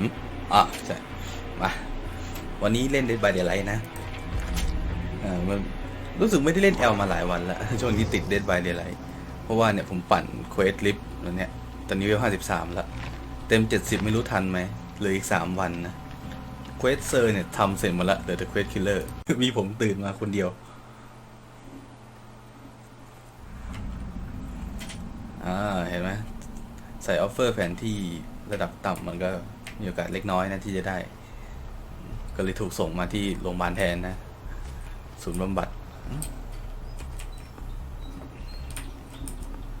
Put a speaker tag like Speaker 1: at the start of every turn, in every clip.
Speaker 1: หึอะใช่มาวันนี้เล่น Dead by Daylight นะเออมันรู้สึกไม่ได้เล่น L มาหลายวันแล้ว ช่วงนี้ติด Dead by Daylight เพราะว่าเนี่ยผมปั่น Quest Lift แล้วเนี่ย ตอนนี้เวล53แล้ว เต็ม70ไม่รู้ทันไหมเหลืออีก3วันนะ Quest Sir เนี่ยทำเสร็จหมดละเหลือแต่ Quest Killer มีผมตื่นมาคนเดียวอ่าเห็นไหมใส่ออฟเฟอร์แผนที่ระดับต่ำมันก็ มีโอกาสเล็กน้อยนะที่จะได้ ก็เลยถูกส่งมาที่โรงพยาบาลแทนนะ ศูนย์บำบัด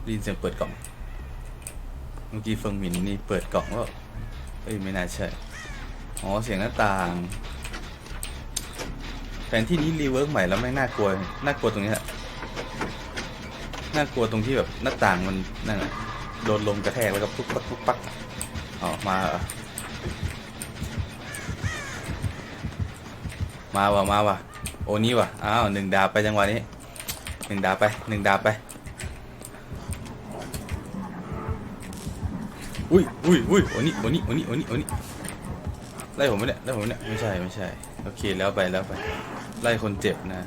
Speaker 1: ได้ยินเสียงเปิดกล่อง เมื่อกี้เฟิงหมินนี่เปิดกล่องว่าเอ้ยไม่น่าใช่ อ๋อเสียงหน้าต่าง แผนที่นี้รีเวิร์กใหม่แล้วไม่น่ากลัว น่ากลัวตรงนี้แหละน่ากลัวตรงที่แบบหน้าต่างมันนั่นแหละโดนลมกระแทกแล้วก็ปุ๊กปักปุ๊กปักออกมา มาว่ะมาว่ะโอนี่ว่ะอ้าวหนึ่งดาบไปจังหวะนี้หนึ่งดาบไปหนึ่งดาบไปอุ้ยอุ้ยอุ้ยโอนี่โอนี่โอนี่โอนี่โอนี่ไล่ผมไมเนี่ยไล่ผมไมเนี่ยไม่ใช่ไม่ใช่โอเคแล้วไปแล้วไป ไล่คนเจ็บนะ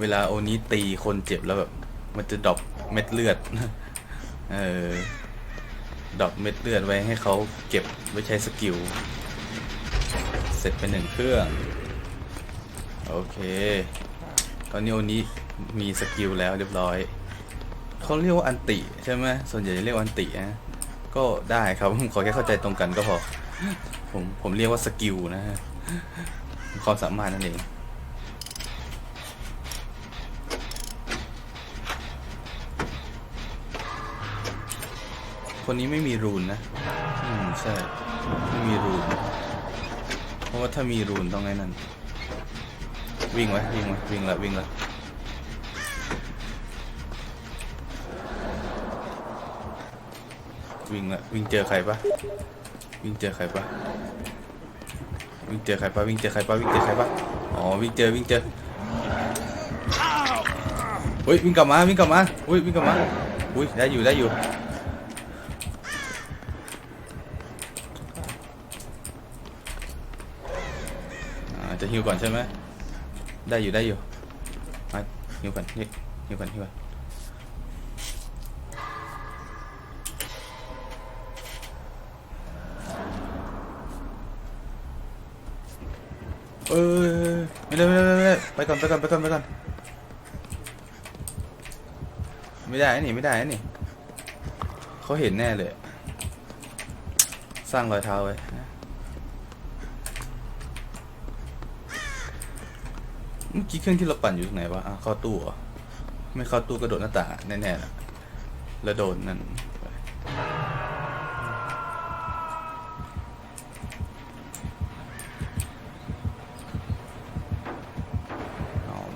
Speaker 1: เวลาโอนี้ตีคนเจ็บแล้วแบบมันจะดรอปเม็ดเลือดเออดรอปเม็ดเลือดไว้ให้เขาเก็บไว้ใช้สกิลเสร็จไปหนึ่งเครื่อง โอเค ตอนนี้โอนี้มีสกิลแล้วเรียบร้อยเขาเรียกว่าอันติใช่ไหมส่วนใหญ่จะเรียกว่าอันตินะก็ได้ครับขอแค่เข้าใจตรงกันก็พอ ผมผมเรียกว่าสกิลนะฮะความสามารถนั่นเองคนนี้ไม่มีรูนนะ อืม ใช่ ไม่มีรูน เพราะว่าถ้ามีรูนต้องไงนั่น วิ่งไว้วิ่งไว้วิ่งละวิ่งละวิ่งละวิ่งเจอใครปะวิ่งเจอใครปะวิ่งเจอใครปะวิ่งเจอใครปะวิ่งเจอใครปะอ๋อวิ่งเจอวิ่งเจอเฮ้ยวิ่งกลับมาวิ่งกลับมาอุ้ยวิ่งกลับมาอุ้ยได้อยู่ได้อยู่อาจะฮิวก่อนใช่ไหม ได้อยู่ได้อยู่มาฮิวก่อนนี่ฮิวก่อนฮิวก่อนเออไม่ได้ไม่ได้ไม่ได้ไปก่อนไปก่อนไปก่อนไปก่อนไม่ได้นี่ไม่ได้นี่เขาเห็นแน่เลย สร้างรอยเท้าไว้ เมื่อกี้เครื่องที่เราปั่นอยู่ตรงไหนวะอะเข้าตู้เหรอไม่เข้าตู้กระโดดหน้าต่างแน่ๆนะแล้วโดนนั่น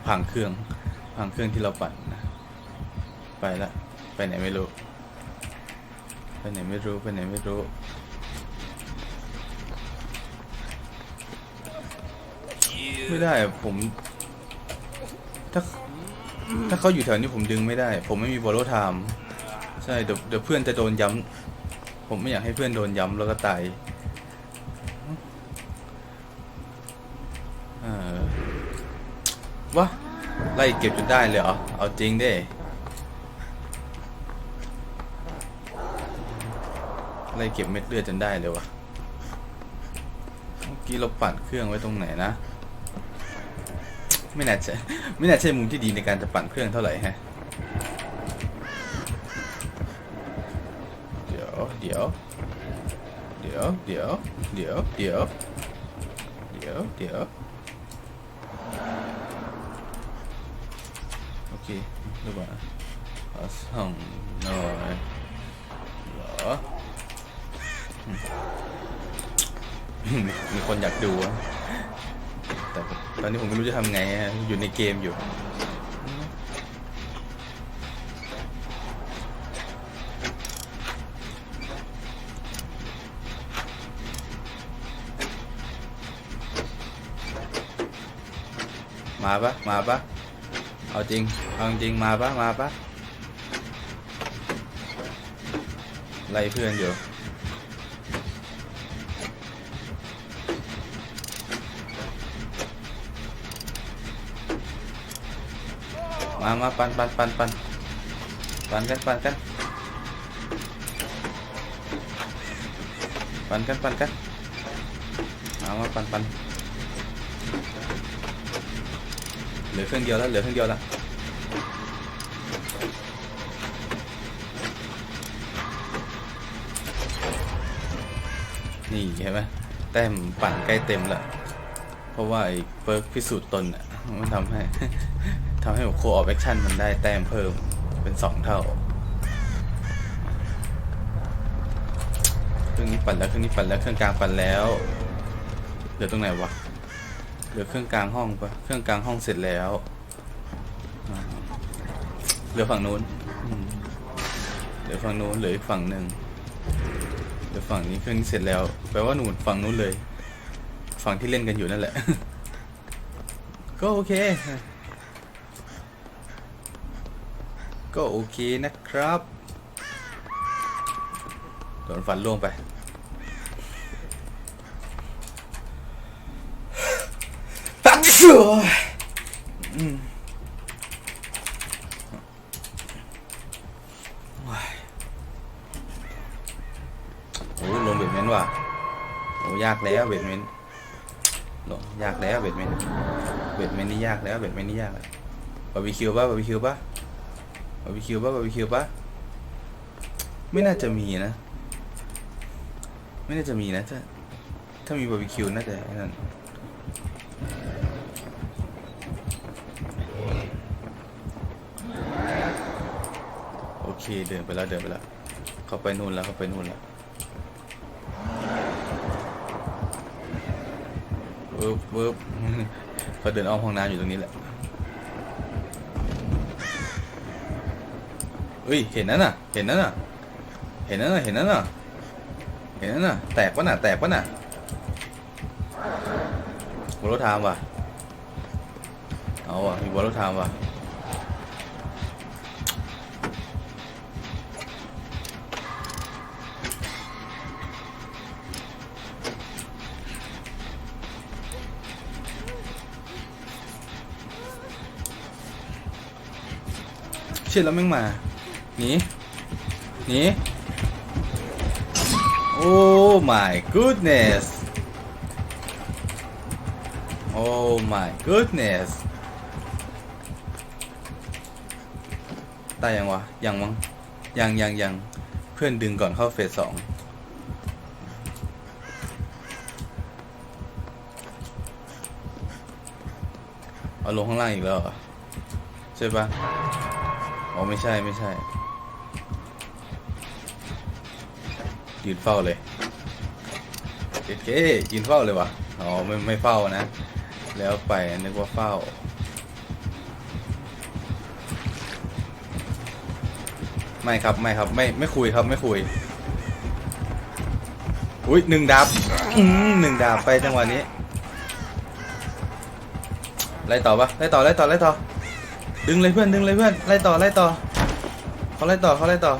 Speaker 1: พังเครื่องพังเครื่องที่เราปั่นนะไปละไปไหนไม่รู้ ไปไหนไม่รู้ ไปไหนไม่รู้ไม่ได้ผม ถ้า ถ้าเขาอยู่แถวนี้ผมดึงไม่ได้ ผมไม่มีบอลโลไทม์ใช่เดี๋ยวเดี๋ยวเพื่อนจะโดนย้ำ ผมไม่อยากให้เพื่อนโดนย้ำแล้วก็ตายวะไล่เก็บจนได้เลยเหรอ เอาจริงดิไล่เก็บเม็ดเลือดจนได้เลยวะเมื่อกี้เราปั่นเครื่องไว้ตรงไหนนะ ไม่น่าจะไม่น่าใช่มุมที่ดีในการจะปั่นเครื่องเท่าไหร่ฮะเดี๋ยวเดี๋ยวเดี๋ยวเดี๋ยวเดี๋ยวเดี๋ยวเดี๋ยวเดี๋ยวโอเคดูก่อนนะขอส่องหน่อยเหรอมีคนอยากดูอะ ตอนนี้ผมไม่รู้จะทำไงฮะอยู่ในเกมอยู่ มาปะมาปะเอาจริง เอาจริงมาปะมาปะไล่เพื่อนอยู่ มามาปันปันปันปันปันกันปันกันปันกันปันกันมามาปันปันเหลือเครื่องเดียวแล้วเหลือเครื่องเดียวแล้วนี่เห็นไหมแต้มปั่นใกล้เต็มแล้ว เพราะว่าไอ้เปิร์กพิสูจน์ตนอะมันทำให้ำให้โคออฟแอคชั่นมันได้แต้มเพิ่มเป็นสองเท่าเครื่องนี้ปั่นแล้วเครื่องนี้ปั่นแล้วเครื่องกลางปั่นแล้วเหลือตรงไหนวะเหลือเครื่องกลางห้องปะเครื่องกลางห้องเสร็จแล้วเหลือฝั่งนู้นเหลือฝั่งนู้นเหลืออีกฝั่งหนึ่งเหลือฝั่งนี้เครื่องนี้เสร็จแล้วแปลว่าหนูฝั่งนู้นเลย ฝั่งที่เล่นกันอยู่นั่นแหละ ก็โอเค ก็โอเคนะครับโดนฟันล่วงไปตักสวยอืมว้ายโอ้ลงเบ็ดเม้นว่ะ โอ้ยากแล้วเบ็ดเม้นลงยากแล้วเบ็ดเม้นเบ็ดเม้นนี่ยากแล้วเบ็ดเม้นนี่ยากแล้วบาร์บีคิวป่ะบาร์บีคิวป่ะ บาร์บีคิวป่ะบาร์บีคิวป่ะไม่น่าจะมีนะ ไม่น่าจะมีนะถ้าถ้ามีบาร์บีคิวน่าจะนั่นโอเคเดินไปแล้วเดินไปแล้วเขาไปนู่นแล้วเขาไปนู่นแล้ววึบวึบเขาเดินอ้อมห้องน้ำอยู่ตรงนี้แหละ เฮ้ย เห็นนั่นน่ะ เห็นนั่นน่ะ เห็นนั่นน่ะ เห็นนั่นน่ะ เห็นนั่นน่ะ แตกปะน่ะ แตกปะน่ะบอลรถทามว่ะ เอาว่ะมีบอลรถทามว่ะเชื่อแล้วแม่งมา หนีหนีโอ้ my goodness โอ้ my goodness ตายยังวะ ยังมั้งยังยังยังเพื่อนดึงก่อนเข้าเฟสสองเอาลงข้างล่างอีกแล้วใช่ปะอ๋อไม่ใช่ไม่ใช่ ยืนเฝ้าเลยเอเคยืนเฝ้าเลยวะอ๋อไม่ไม่เฝ้านะ แล้วไปนึกว่าเฝ้าไม่ครับไม่ครับไม่ไม่คุยครับไม่คุยอุ้ยหนึ่งดาบหนึ่งดาบไปจังหวะนี้ไล่ต่อปะไล่ต่อไล่ต่อไล่ต่อดึงเลยเพื่อนดึงเลยเพื่อนไล่ต่อไล่ต่อเขาไล่ต่อเขาไล่ต่อ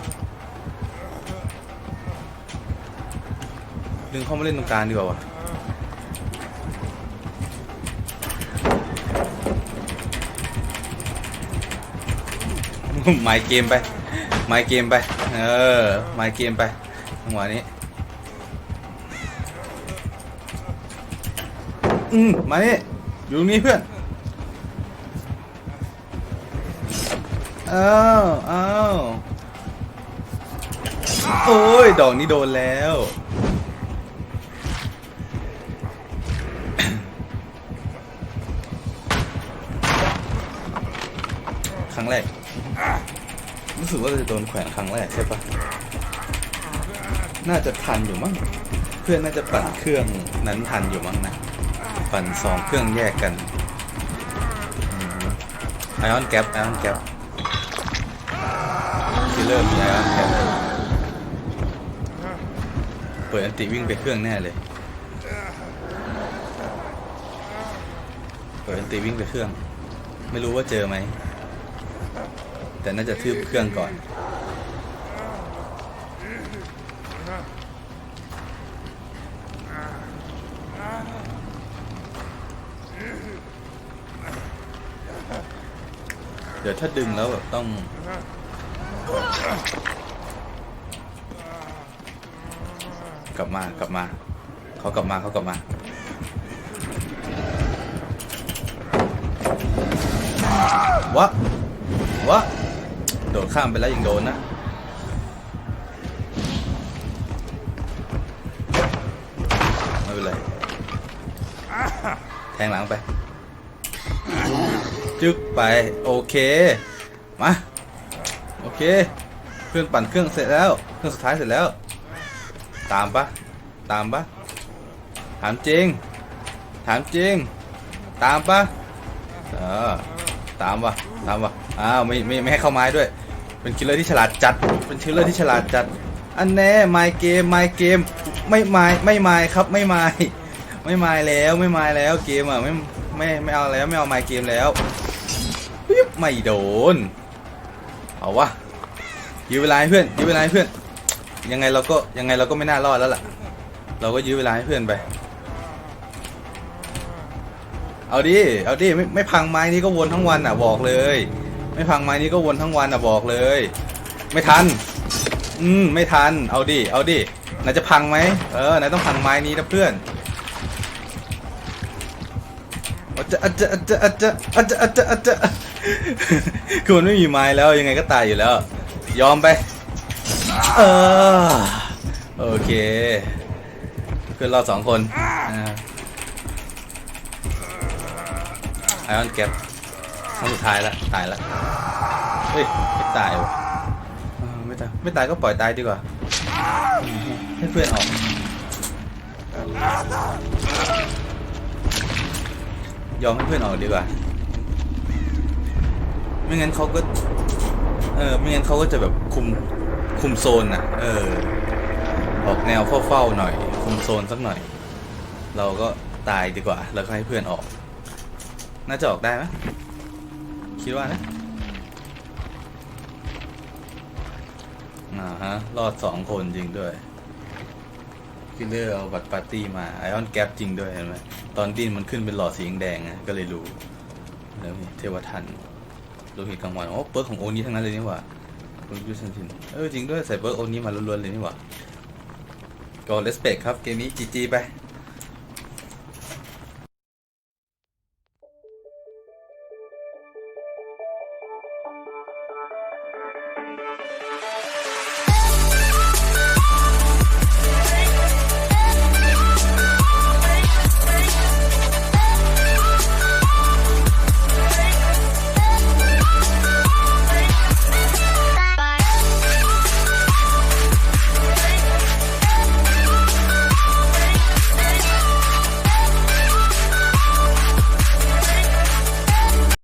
Speaker 1: ดึงเข้ามาเล่นตรงกลางดีกว่าวะไมค์เกมไปไมค์เกมไป เออไมค์เกมไปจังหวะนี้ อืมมานี่อยู่ตรงนี้เพื่อนอ้าวอ้าวโอ้ย ดอกนี้โดนแล้ว งแรก รู้สึกว่าจะโดนแขวนครั้งแรกใช่ปะน่าจะทันอยู่มั้ง เพื่อนน่าจะปั่นเครื่องนั้นทันอยู่มั้งนะ ปั่นสองเครื่องแยกกันไอออนแก๊ปไอออนแก๊ปคิลเลอร์มีไอออนแคปเปิดอันติวิ่งไปเครื่องแน่เลย เปิดอันติวิ่งไปเครื่อง ไม่รู้ว่าเจอไหม แต่น่าจะทืบเครื่องก่อน เดี๋ยวถ้าดึงแล้วแบบต้องกลับมากลับมา เขากลับมาเขากลับมา วะ วะ โดดข้ามไปแล้วยังโดนนะไม่เป็นไรแทงหลังไป จึ๊กไป โอเค มา โอเค เครื่องปั่นเครื่องเสร็จแล้ว เครื่องสุดท้ายเสร็จแล้ว ตามปะตามปะถามจริง ถามจริง ตามปะเออ ตามปะตามปะอ้าวไม่ไม่ไม่ให้เข้าไม้ด้วย เป็นคิลเลอร์ที่ฉลาดจัด เป็นคิลเลอร์ที่ฉลาดจัด อันแน่ไมเกมไมเกมไม่ไมไม่ไมครับไม่ไมไม่ไมแล้วไม่ไมแล้วเกมอะไม่ไม่ไม่เอาแล้วไม่เอาไมเกมแล้วปิ๊บไม่โดนเอาวะยื้อเวลาให้เพื่อนยื้อเวลาให้เพื่อนยังไงเราก็ยังไงเราก็ไม่น่ารอดแล้วล่ะ เราก็ยื้อเวลาให้เพื่อนไป เอาดิ เอาดิ ไม่ไม่พังไม้นี้ก็วนทั้งวันอะบอกเลย ไม่พังไม้นี้ก็วนทั้งวันอะบอกเลย ไม่ทัน อืมไม่ทัน เอาดิ เอาดินายจะพังไหมเออนายต้องพังไม้นี้นะเพื่อนอาจจะอาจจะอาจจะอาจจะอาจจะอาจจะอาจจะคือมันไม่มีไม้แล้วยังไงก็ตายอยู่แล้ว ยอมไป เออ โอเค เพื่อนเราสองคน ไอออนแกปครั้งสุดท้ายละตายละเฮ้ยไม่ตายวะเออไม่ตายไม่ตายก็ปล่อยตายดีกว่า ให้เพื่อนออกยอมให้เพื่อนออกดีกว่า ไม่งั้นเขาก็เออไม่งั้นเขาก็จะแบบคุมคุมโซนน่ะ เออ ออกแนวเฝ้าๆหน่อย คุมโซนสักหน่อย เราก็ตายดีกว่า แล้วก็ให้เพื่อนออก น่าจะออกได้ไหมคิดว่านะอ่าฮะ รอดสองคนจริงด้วยคิลเลอร์เอาบัตรปาร์ตี้มาไอออนแกปจริงด้วยเห็นไหมตอนดิ้นมันขึ้นเป็นหลอดสีแดงๆนะก็เลยรู้ แล้วนี่เทวทันโลหิตกลางวันอ๋อเปิร์กของโอนี้ทั้งนั้นเลยนี่หว่าคุณยูสันทินเออจริงด้วยใส่เบิร์กโอนี้มาล้วนๆเลยนี่หว่าก็เลสเปกครับ เกมนี้จีจีไป